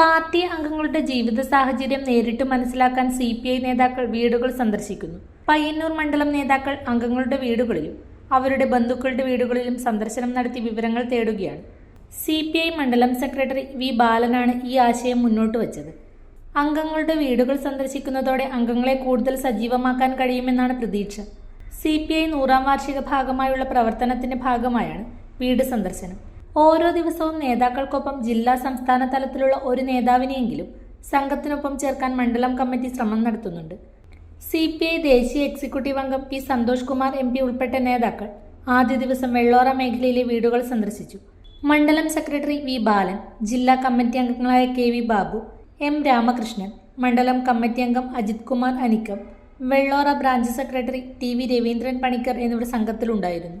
Party അംഗങ്ങളുടെ ജീവിത സാഹചര്യം നേരിട്ട് മനസ്സിലാക്കാൻ സി പി ഐ നേതാക്കൾ വീടുകൾ സന്ദർശിക്കുന്നു. പയ്യന്നൂർ മണ്ഡലം നേതാക്കൾ അംഗങ്ങളുടെ വീടുകളിലും അവരുടെ ബന്ധുക്കളുടെ വീടുകളിലും സന്ദർശനം നടത്തി വിവരങ്ങൾ തേടുകയാണ്. സി പി ഐ മണ്ഡലം സെക്രട്ടറി വി ബാലനാണ് ഈ ആശയം മുന്നോട്ട് വച്ചത്. അംഗങ്ങളുടെ വീടുകൾ സന്ദർശിക്കുന്നതോടെ അംഗങ്ങളെ കൂടുതൽ സജീവമാക്കാൻ കഴിയുമെന്നാണ് പ്രതീക്ഷ. സി പി ഐ നൂറാം വാർഷിക ഭാഗമായുള്ള പ്രവർത്തനത്തിന്റെ ഭാഗമായാണ് വീട് സന്ദർശനം. ഓരോ ദിവസവും നേതാക്കൾക്കൊപ്പം ജില്ലാ സംസ്ഥാന തലത്തിലുള്ള ഒരു നേതാവിനെയെങ്കിലും സംഘത്തിനൊപ്പം ചേർക്കാൻ മണ്ഡലം കമ്മിറ്റി ശ്രമം നടത്തുന്നുണ്ട്. സി പി ഐ ദേശീയ എക്സിക്യൂട്ടീവ് അംഗം P Santhosh Kumar M P ഉൾപ്പെട്ട നേതാക്കൾ ആദ്യ ദിവസം വെള്ളോറ മേഖലയിലെ വീടുകൾ സന്ദർശിച്ചു. മണ്ഡലം സെക്രട്ടറി വി ബാലൻ ജില്ലാ കമ്മിറ്റി അംഗങ്ങളായ K V Babu M Ramakrishnan മണ്ഡലം കമ്മിറ്റി അംഗം Ajith Kumar Anikkam Vellora branch secretary T V Raveendran Panicker എന്നിവർ സംഘത്തിലുണ്ടായിരുന്നു.